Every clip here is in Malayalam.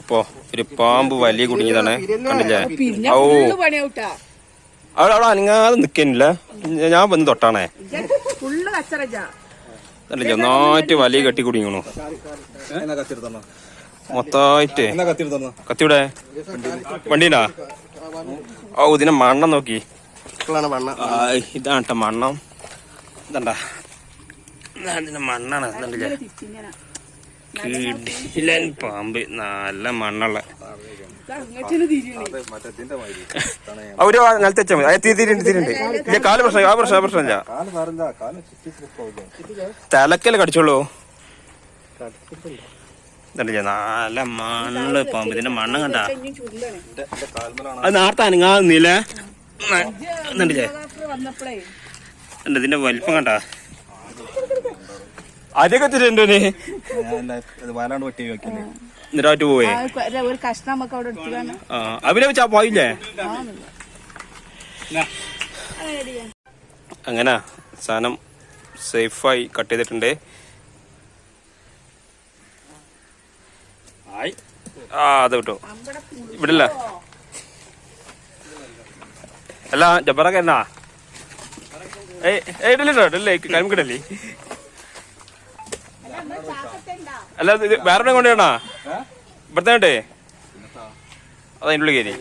അപ്പോ ഒരു പാമ്പ് വലിയ കുടുങ്ങിയതാണ്. കണ്ടില്ലേ? ഓ അവിടെ അവിടെ അനങ്ങാതെ നിക്കണില്ല ഞാൻ വന്ന് തൊട്ടാണേ. കണ്ടില്ലേ? ഒന്നായിട്ട് വലിയ കെട്ടി കുടുങ്ങിണു മൊത്തായിട്ട്. മൊത്തമായിട്ട് കത്തിയുടെ വണ്ടീനാ? ഓ ഇതിനെ മണ്ണം നോക്കി. ഇതാണ് മണ്ണം. ഇതണ്ടാ. ഇതിന്റെ മണ്ണാണ്. കണ്ടില്ലേ? കിടിലൻ പാമ്പ് നല്ല മണ്ണുള്ള. അവർ നിലത്ത് വെച്ചാൽ മതി. തീരുണ്ട് തീരുണ്ട്. ഇല്ല കാൽ പ്രശ്നം ആ പ്രശ്നം ആ പ്രശ്നമില്ല കാൽ സാറിന്റെ കാൽ ചുറ്റി പോകില്ല തലക്കൽ കടിച്ചോളൂ നല്ല മണ്ണ് പാമ്പ് ഇതിന്റെ മണ്ണ് കണ്ടാ. അത് നേരത്തെ അനങ്ങാ നിന്നില്ലേ ഉണ്ട് ഇതിന്റെ വലിപ്പം കണ്ടാ. ഞാൻ ഇത് വയലാണ്ട് വെട്ടി വെക്കില്ലേ എന്നിട്ട് പോവേ. ഒരു- ഒരു കഷ്ണം നമുക്ക് അവിടെ എടുത്തു ആ അവരെ വെച്ചാ പോയില്ലേ? അങ്ങനെ സാധനം സേഫായി കട്ട് ചെയ്തിട്ടുണ്ട്. ആയി. ആ അത് കിട്ടോ ഇവിടെ ഇല്ല അല്ല ജബറൊക്കെ എന്നാ? ഏയ് ഏയ് ഇടല്ലോ ഇടല്ലേ കരിമിക്കിടല്ലേ അല്ല ഇത് വേറെ എവിടെ ഇവിടുത്തെ കണ്ടേ? അത് അതിന്റെ ഉള്ളിൽ കയറി.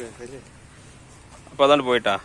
അപ്പൊ അതാണ് പോയിട്ടാ.